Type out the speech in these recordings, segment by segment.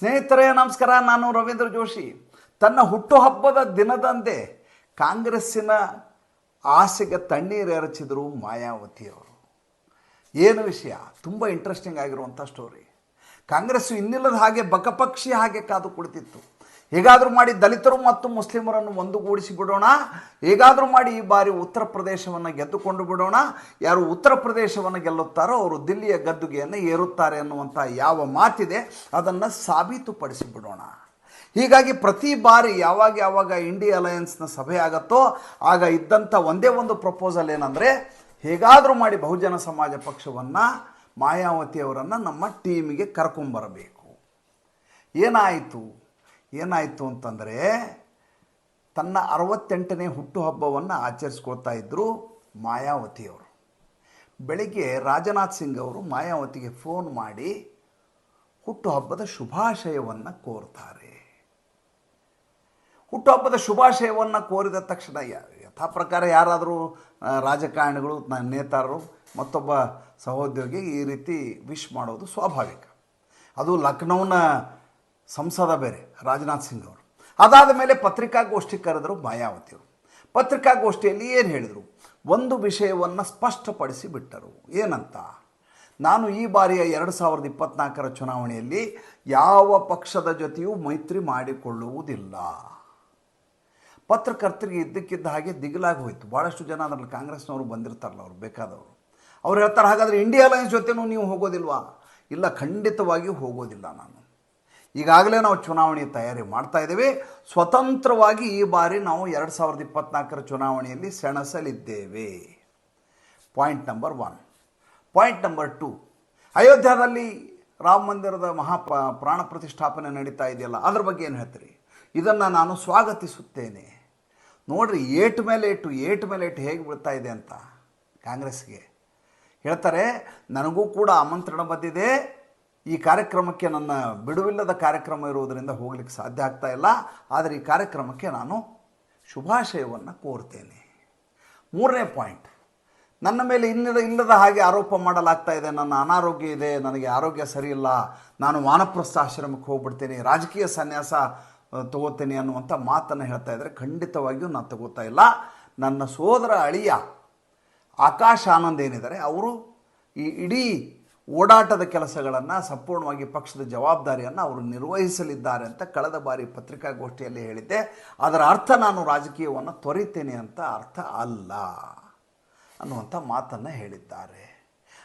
ಸ್ನೇಹಿತರೇ, ನಮಸ್ಕಾರ. ನಾನು ರವೀಂದ್ರ ಜೋಶಿ. ತನ್ನ ಹುಟ್ಟುಹಬ್ಬದ ದಿನದಂದೇ ಕಾಂಗ್ರೆಸ್ಸಿನ ಆಸೆಗೆ ತಣ್ಣೀರು ಎರಚಿದರು ಮಾಯಾವತಿಯವರು. ಏನು ವಿಷಯ? ತುಂಬ ಇಂಟ್ರೆಸ್ಟಿಂಗ್ ಆಗಿರುವಂಥ ಸ್ಟೋರಿ ಕಾಂಗ್ರೆಸ್ಸು ಇನ್ನಿಲ್ಲದ ಹಾಗೆ ಬಕಪಕ್ಷಿ ಹಾಗೆ ಕಾದು ಕುಳಿತಿತ್ತು. ಹೇಗಾದರೂ ಮಾಡಿ ದಲಿತರು ಮತ್ತು ಮುಸ್ಲಿಮರನ್ನು ಒಂದುಗೂಡಿಸಿ ಬಿಡೋಣ. ಹೇಗಾದರೂ ಮಾಡಿ ಈ ಬಾರಿ ಉತ್ತರ ಪ್ರದೇಶವನ್ನು ಗೆದ್ದುಕೊಂಡು ಬಿಡೋಣ. ಯಾರು ಉತ್ತರ ಪ್ರದೇಶವನ್ನು ಗೆಲ್ಲುತ್ತಾರೋ ಅವರು ದಿಲ್ಲಿಯ ಗದ್ದುಗೆಯನ್ನು ಏರುತ್ತಾರೆ ಅನ್ನುವಂಥ ಯಾವ ಮಾತಿದೆ. ಅದನ್ನು ಸಾಬೀತುಪಡಿಸಿ ಬಿಡೋಣ. ಹೀಗಾಗಿ ಪ್ರತಿ ಬಾರಿ ಯಾವಾಗ ಯಾವಾಗ ಇಂಡಿಯಾ ಅಲಯನ್ಸ್ನ ಸಭೆ ಆಗುತ್ತೋ ಆಗ ಇದ್ದಂಥ ಒಂದೇ ಒಂದು ಪ್ರಪೋಸಲ್ ಏನಂದರೆ, ಹೇಗಾದರೂ ಮಾಡಿ ಬಹುಜನ ಸಮಾಜ ಪಕ್ಷವನ್ನು ಮಾಯಾವತಿಯವರನ್ನು ನಮ್ಮ ಟೀಮಿಗೆ ಕರ್ಕೊಂಬರಬೇಕು. ಏನಾಯಿತು? ಏನಾಯಿತು ಅಂತಂದರೆ ತನ್ನ ಅರವತ್ತೆಂಟನೇ ಹುಟ್ಟುಹಬ್ಬವನ್ನು ಆಚರಿಸ್ಕೊಳ್ತಾ ಇದ್ದರು ಮಾಯಾವತಿಯವರು. ಬೆಳಿಗ್ಗೆ ರಾಜನಾಥ್ ಸಿಂಗ್ ಅವರು ಮಾಯಾವತಿಗೆ ಫೋನ್ ಮಾಡಿ ಹುಟ್ಟುಹಬ್ಬದ ಶುಭಾಶಯವನ್ನು ಕೋರ್ತಾರೆ. ಹುಟ್ಟುಹಬ್ಬದ ಶುಭಾಶಯವನ್ನು ಕೋರಿದ ತಕ್ಷಣ ಯಥಾ ಪ್ರಕಾರ ಯಾರಾದರೂ ರಾಜಕಾರಣಿಗಳು ನೇತಾರರು, ಮತ್ತೊಬ್ಬ ಸಹೋದ್ಯೋಗಿ ಈ ರೀತಿ ವಿಶ್ ಮಾಡೋದು ಸ್ವಾಭಾವಿಕ. ಅದು ಲಕ್ನೌನ ಸಂಸದ ಬೇರೆ, ರಾಜನಾಥ್ ಸಿಂಗ್ ಅವರು. ಅದಾದ ಮೇಲೆ ಪತ್ರಿಕಾಗೋಷ್ಠಿ ಕರೆದರು ಮಾಯಾವತಿಯವರು. ಪತ್ರಿಕಾಗೋಷ್ಠಿಯಲ್ಲಿ ಏನು ಹೇಳಿದರು? ಒಂದು ವಿಷಯವನ್ನು ಸ್ಪಷ್ಟಪಡಿಸಿ ಬಿಟ್ಟರು. ಏನಂತ? ನಾನು ಈ ಬಾರಿಯ ಎರಡು ಸಾವಿರದ ಇಪ್ಪತ್ನಾಲ್ಕರ ಚುನಾವಣೆಯಲ್ಲಿ ಯಾವ ಪಕ್ಷದ ಜೊತೆಯೂ ಮೈತ್ರಿ ಮಾಡಿಕೊಳ್ಳುವುದಿಲ್ಲ. ಪತ್ರಕರ್ತರಿಗೆ ಇದ್ದಕ್ಕಿದ್ದ ಹಾಗೆ ದಿಗಿಲಾಗಿ ಹೋಯಿತು. ಭಾಳಷ್ಟು ಜನ ಅದರಲ್ಲಿ ಕಾಂಗ್ರೆಸ್ನವರು ಬಂದಿರ್ತಾರಲ್ಲ ಅವ್ರು, ಬೇಕಾದವರು. ಅವ್ರು ಹೇಳ್ತಾರೆ, ಹಾಗಾದರೆ ಇಂಡಿಯಾ ಅಲಯನ್ಸ್ ಜೊತೆನೂ ನೀವು ಹೋಗೋದಿಲ್ವಾ? ಇಲ್ಲ, ಖಂಡಿತವಾಗಿಯೂ ಹೋಗೋದಿಲ್ಲ ನಾನು. ಈಗಾಗಲೇ ನಾವು ಚುನಾವಣೆ ತಯಾರಿ ಮಾಡ್ತಾ ಇದ್ದೇವೆ. ಸ್ವತಂತ್ರವಾಗಿ ಈ ಬಾರಿ ನಾವು ಎರಡು ಸಾವಿರದ ಇಪ್ಪತ್ನಾಲ್ಕರ ಚುನಾವಣೆಯಲ್ಲಿ ಸೆಣಸಲಿದ್ದೇವೆ. Point number one point number two ಅಯೋಧ್ಯದಲ್ಲಿ Rama ಮಂದಿರದ ಮಹಾ ಪ್ರಾಣ ಪ್ರತಿಷ್ಠಾಪನೆ ನಡೀತಾ ಇದೆಯಲ್ಲ, ಅದ್ರ ಬಗ್ಗೆ ಏನು ಹೇಳ್ತೀರಿ? ಇದನ್ನು ನಾನು ಸ್ವಾಗತಿಸುತ್ತೇನೆ. ನೋಡ್ರಿ, ಏಟ್ ಮೇಲೆ ಏಟು, ಏಟ್ ಮೇಲೆ ಏಟು ಹೇಗೆ ಬೀಳ್ತಾ ಇದೆ ಅಂತ ಕಾಂಗ್ರೆಸ್ಗೆ. ಹೇಳ್ತಾರೆ, ನನಗೂ ಕೂಡ ಆಮಂತ್ರಣ ಬಂದಿದೆ. ಈ ಕಾರ್ಯಕ್ರಮಕ್ಕೆ ನನ್ನ ಬಿಡುವಿಲ್ಲದ ಕಾರ್ಯಕ್ರಮ ಇರುವುದರಿಂದ ಹೋಗ್ಲಿಕ್ಕೆ ಸಾಧ್ಯ ಆಗ್ತಾ ಇಲ್ಲ. ಆದರೆ ಈ ಕಾರ್ಯಕ್ರಮಕ್ಕೆ ನಾನು ಶುಭಾಶಯವನ್ನು ಕೋರ್ತೇನೆ. ಮೂರನೇ ಪಾಯಿಂಟ್. ನನ್ನ ಮೇಲೆ ಇನ್ನಿಲ್ಲ ಇಲ್ಲದ ಹಾಗೆ ಆರೋಪ ಮಾಡಲಾಗ್ತಾ ಇದೆ. ನನ್ನ ಅನಾರೋಗ್ಯ ಇದೆ. ನನಗೆ ಆರೋಗ್ಯ ಸರಿಯಿಲ್ಲ. ನಾನು ವಾನಪ್ರಸ್ಥ ಆಶ್ರಮಕ್ಕೆ ಹೋಗ್ಬಿಡ್ತೇನೆ. ರಾಜಕೀಯ ಸನ್ಯಾಸ ತಗೋತೇನೆ ಅನ್ನುವಂಥ ಮಾತನ್ನು ಹೇಳ್ತಾ ಇದ್ದಾರೆ ಖಂಡಿತವಾಗಿಯೂ ನಾನು ತಗೋತಾ ಇಲ್ಲ. ನನ್ನ ಸೋದರ ಅಳಿಯ ಆಕಾಶ ಆನಂದ್ ಏನಿದ್ದಾರೆ, ಅವರು ಈ ಇಡೀ ಓಡಾಟದ ಕೆಲಸಗಳನ್ನು ಸಂಪೂರ್ಣವಾಗಿ ಪಕ್ಷದ ಜವಾಬ್ದಾರಿಯನ್ನು ಅವರು ನಿರ್ವಹಿಸಲಿದ್ದಾರೆ ಅಂತ ಕಳೆದ ಬಾರಿ ಪತ್ರಿಕಾಗೋಷ್ಠಿಯಲ್ಲಿ ಹೇಳಿದ್ದೆ. ಅದರ ಅರ್ಥ ನಾನು ರಾಜಕೀಯವನ್ನು ತೊರಿತೇನೆ ಅಂತ ಅರ್ಥ ಅಲ್ಲ ಅನ್ನುವಂಥ ಮಾತನ್ನು ಹೇಳಿದ್ದಾರೆ.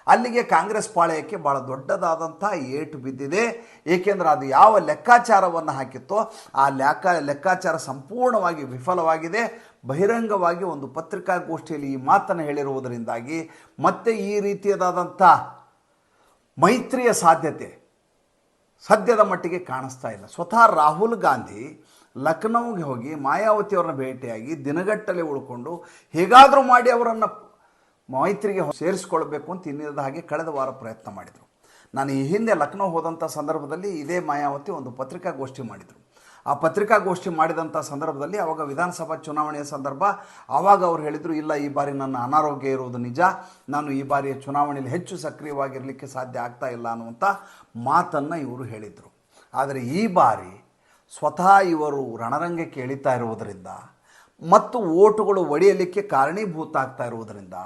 ಅಲ್ಲಿಗೆ ಕಾಂಗ್ರೆಸ್ ಪಾಳೆಯಕ್ಕೆ ಭಾಳ ದೊಡ್ಡದಾದಂಥ ಏಟು ಬಿದ್ದಿದೆ. ಏಕೆಂದರೆ ಅದು ಯಾವ ಲೆಕ್ಕಾಚಾರವನ್ನು ಹಾಕಿತ್ತೋ ಆ ಲೆಕ್ಕ ಲೆಕ್ಕಾಚಾರ ಸಂಪೂರ್ಣವಾಗಿ ವಿಫಲವಾಗಿದೆ. ಬಹಿರಂಗವಾಗಿ ಒಂದು ಪತ್ರಿಕಾಗೋಷ್ಠಿಯಲ್ಲಿ ಈ ಮಾತನ್ನು ಹೇಳಿರುವುದರಿಂದಾಗಿ ಮತ್ತೆ ಈ ರೀತಿಯದಾದಂಥ ಮೈತ್ರಿಯ ಸಾಧ್ಯತೆ ಸದ್ಯದ ಮಟ್ಟಿಗೆ ಕಾಣಿಸ್ತಾ ಇಲ್ಲ. ಸ್ವತಃ ರಾಹುಲ್ ಗಾಂಧಿ ಲಖನೌಗೆ ಹೋಗಿ ಮಾಯಾವತಿಯವರನ್ನ ಭೇಟಿಯಾಗಿ ದಿನಗಟ್ಟಲೆ ಉಳ್ಕೊಂಡು ಹೇಗಾದರೂ ಮಾಡಿ ಅವರನ್ನು ಮೈತ್ರಿಗೆ ಸೇರಿಸ್ಕೊಳ್ಬೇಕು ಅಂತ ಇನ್ನಿಲ್ಲದ ಹಾಗೆ ಕಳೆದ ವಾರ ಪ್ರಯತ್ನ ಮಾಡಿದರು. ನಾನು ಈ ಹಿಂದೆ ಲಖನೌ ಹೋದಂಥ ಸಂದರ್ಭದಲ್ಲಿ ಇದೇ ಮಾಯಾವತಿ ಒಂದು ಪತ್ರಿಕಾಗೋಷ್ಠಿ ಮಾಡಿದರು. ಆ ಪತ್ರಿಕಾಗೋಷ್ಠಿ ಮಾಡಿದಂಥ ಸಂದರ್ಭದಲ್ಲಿ ಆವಾಗ ವಿಧಾನಸಭಾ ಚುನಾವಣೆಯ ಸಂದರ್ಭ ಆವಾಗ ಅವ್ರು ಹೇಳಿದರು, ಇಲ್ಲ, ಈ ಬಾರಿ ನನ್ನ ಅನಾರೋಗ್ಯ ಇರುವುದು ನಿಜ. ನಾನು ಈ ಬಾರಿಯ ಚುನಾವಣೆಯಲ್ಲಿ ಹೆಚ್ಚು ಸಕ್ರಿಯವಾಗಿರಲಿಕ್ಕೆ ಸಾಧ್ಯ ಆಗ್ತಾ ಇಲ್ಲ ಅನ್ನುವಂಥ ಮಾತನ್ನು ಇವರು ಹೇಳಿದರು. ಆದರೆ ಈ ಬಾರಿ ಸ್ವತಃ ಇವರು ರಣರಂಗಕ್ಕೆ ಇಳಿತಾ ಇರುವುದರಿಂದ ಮತ್ತು ಓಟುಗಳು ಒಡೆಯಲಿಕ್ಕೆ ಕಾರಣೀಭೂತ ಆಗ್ತಾ ಇರುವುದರಿಂದ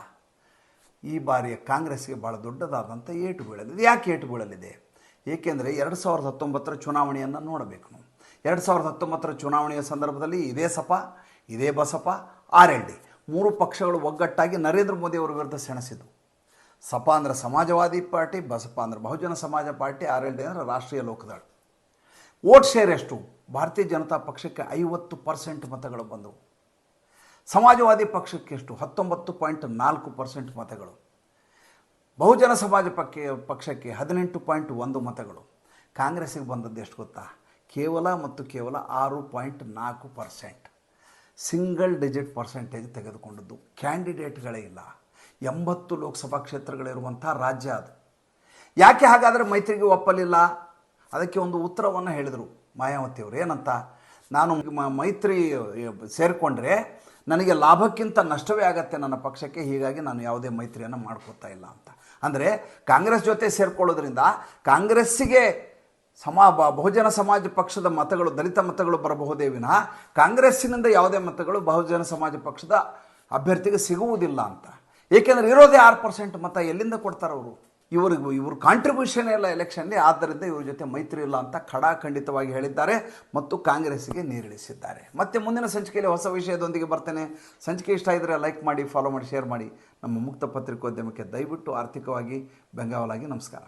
ಈ ಬಾರಿಯ ಕಾಂಗ್ರೆಸ್ಗೆ ಭಾಳ ದೊಡ್ಡದಾದಂಥ ಏಟು ಬೀಳಲಿದೆ ಯಾಕೆ ಏಟು ಬೀಳಲಿದೆ ಏಕೆಂದರೆ ಎರಡು ಸಾವಿರದ ಹತ್ತೊಂಬತ್ತರ ಚುನಾವಣೆಯನ್ನು ನೋಡಬೇಕು ನಾವು. ಎರಡು ಸಾವಿರದ ಹತ್ತೊಂಬತ್ತರ ಚುನಾವಣೆಯ ಸಂದರ್ಭದಲ್ಲಿ ಇದೇ ಸಪ, ಇದೇ ಬಸಪ, ಆರ್ ಎಲ್ ಡಿ ಮೂರು ಪಕ್ಷಗಳು ಒಗ್ಗಟ್ಟಾಗಿ ನರೇಂದ್ರ ಮೋದಿ ಅವರ ವಿರುದ್ಧ ಸೆಣಸಿದವು. ಸಪ ಅಂದರೆ ಸಮಾಜವಾದಿ ಪಾರ್ಟಿ, ಬಸಪ ಅಂದರೆ ಬಹುಜನ ಸಮಾಜ ಪಾರ್ಟಿ, ಆರ್ ಎಲ್ ಡಿ ಅಂದರೆ ರಾಷ್ಟ್ರೀಯ ಲೋಕದಳ. ವೋಟ್ ಶೇರ್ ಎಷ್ಟು? ಭಾರತೀಯ ಜನತಾ ಪಕ್ಷಕ್ಕೆ ಐವತ್ತು ಪರ್ಸೆಂಟ್ ಮತಗಳು ಬಂದವು. ಸಮಾಜವಾದಿ ಪಕ್ಷಕ್ಕೆ ಎಷ್ಟು? ಹತ್ತೊಂಬತ್ತು ಪಾಯಿಂಟ್ ನಾಲ್ಕು ಪರ್ಸೆಂಟ್ ಮತಗಳು. ಬಹುಜನ ಸಮಾಜ ಪಕ್ಷಕ್ಕೆ ಹದಿನೆಂಟು ಪಾಯಿಂಟ್ ಒಂದು ಮತಗಳು. ಕಾಂಗ್ರೆಸ್ಸಿಗೆ ಬಂದದ್ದು ಎಷ್ಟು ಗೊತ್ತಾ? ಕೇವಲ ಮತ್ತು ಕೇವಲ ಆರು ಪಾಯಿಂಟ್ ನಾಲ್ಕು ಪರ್ಸೆಂಟ್. ಸಿಂಗಲ್ ಡಿಜಿಟ್ ಪರ್ಸೆಂಟೇಜ್ ತೆಗೆದುಕೊಂಡದ್ದು. ಕ್ಯಾಂಡಿಡೇಟ್ಗಳೇ ಇಲ್ಲ. ಎಂಬತ್ತು ಲೋಕಸಭಾ ಕ್ಷೇತ್ರಗಳಿರುವಂಥ ರಾಜ್ಯ ಅದು. ಯಾಕೆ ಹಾಗಾದರೆ ಮೈತ್ರಿಗೆ ಒಪ್ಪಲಿಲ್ಲ? ಅದಕ್ಕೆ ಒಂದು ಉತ್ತರವನ್ನು ಹೇಳಿದರು ಮಾಯಾವತಿಯವರು ಏನಂತ? ನಾನು ಮೈತ್ರಿ ಸೇರಿಕೊಂಡ್ರೆ ನನಗೆ ಲಾಭಕ್ಕಿಂತ ನಷ್ಟವೇ ಆಗತ್ತೆ ನನ್ನ ಪಕ್ಷಕ್ಕೆ, ಹೀಗಾಗಿ ನಾನು ಯಾವುದೇ ಮೈತ್ರಿಯನ್ನು ಮಾಡ್ಕೋತಾ ಇಲ್ಲ ಅಂತ. ಅಂದರೆ ಕಾಂಗ್ರೆಸ್ ಜೊತೆ ಸೇರಿಕೊಳ್ಳೋದ್ರಿಂದ ಕಾಂಗ್ರೆಸ್ಸಿಗೆ ಸಮಾ ಬಹುಜನ ಸಮಾಜ ಪಕ್ಷದ ಮತಗಳು, ದಲಿತ ಮತಗಳು ಬರಬಹುದೇ ವಿನಃ ಕಾಂಗ್ರೆಸ್ಸಿನಿಂದ ಯಾವುದೇ ಮತಗಳು ಬಹುಜನ ಸಮಾಜ ಪಕ್ಷದ ಅಭ್ಯರ್ಥಿಗೆ ಸಿಗುವುದಿಲ್ಲ ಅಂತ. ಏಕೆಂದರೆ ಇರೋದೇ ಆರು ಪರ್ಸೆಂಟ್ ಮತ ಎಲ್ಲಿಂದ ಕೊಡ್ತಾರೆ ಅವರು? ಇವರಿಗೂ, ಇವರು ಕಾಂಟ್ರಿಬ್ಯೂಷನ್ ಇಲ್ಲ ಎಲೆಕ್ಷನ್ಗೆ ಆದ್ದರಿಂದ ಇವ್ರ ಜೊತೆ ಮೈತ್ರಿ ಇಲ್ಲ ಅಂತ ಖಡಾಖಂಡಿತವಾಗಿ ಹೇಳಿದ್ದಾರೆ ಮತ್ತು ಕಾಂಗ್ರೆಸ್ಸಿಗೆ ನೀರಿಳಿಸಿದ್ದಾರೆ. ಮತ್ತೆ ಮುಂದಿನ ಸಂಚಿಕೆಯಲ್ಲಿ ಹೊಸ ವಿಷಯದೊಂದಿಗೆ ಬರ್ತೇನೆ. ಸಂಚಿಕೆ ಇಷ್ಟ ಇದ್ದರೆ ಲೈಕ್ ಮಾಡಿ ಫಾಲೋ ಮಾಡಿ ಶೇರ್ ಮಾಡಿ. ನಮ್ಮ ಮುಕ್ತ ಪತ್ರಿಕೋದ್ಯಮಕ್ಕೆ ದಯವಿಟ್ಟು ಆರ್ಥಿಕವಾಗಿ ಬೆಂಗಾವಲಾಗಿ ನಮಸ್ಕಾರ.